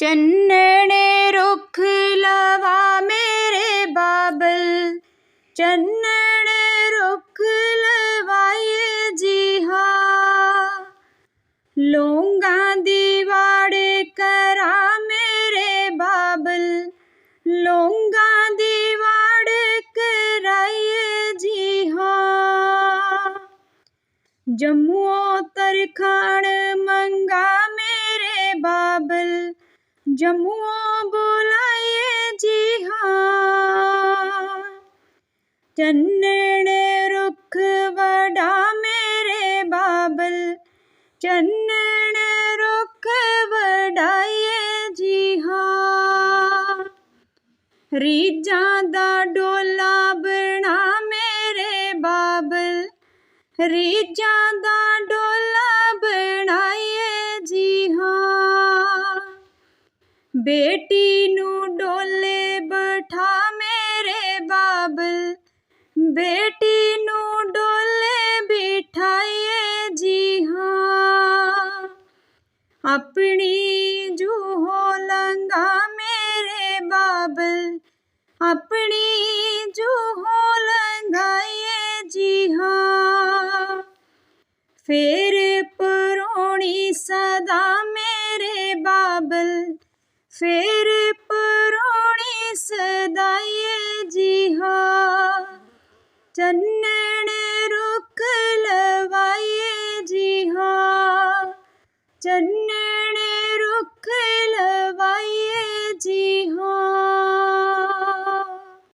चन्नने रुख लवा मेरे बाबल। चन्नने रुख लवाए जी हा दीवाड़े करा मेरे बाबल। लोंगा दीवाड़े कराइए जी हाँ जम्मू तरखाड़ ਜੰਮੂ ਬੁਲਾਏ ਜੀ ਹਾਂ ਚੰਨਣ ਰੁੱਖ ਵਡਾ ਮੇਰੇ ਬਾਬਲ। ਚੰਨਣ ਰੁੱਖ ਵਡਾਏ ਜੀ ਹਾਂ ਰੀਜਾਂ ਦਾ ਡੋਲਾ ਬਣਾ ਮੇਰੇ ਬਾਬਲ। ਰੀਜਾਂ ਦਾ ਡੋਲਾ बेटी नू डोले बैठा मेरे बाबल। बेटी नू डोले बिठाइए जी हाँ। अपनी जूहो लंगा मेरे बाबल। अपनी जूहो लंगाइए जी हाँ। फिर परोणी सदा ਫੇਰ ਪਰੋਣੀ ਜੀ ਜਿਹਾ। ਚੰਨਣ ਰੁਖ ਲਵਾਏ ਜਿਹਾ। ਚੰਨਣ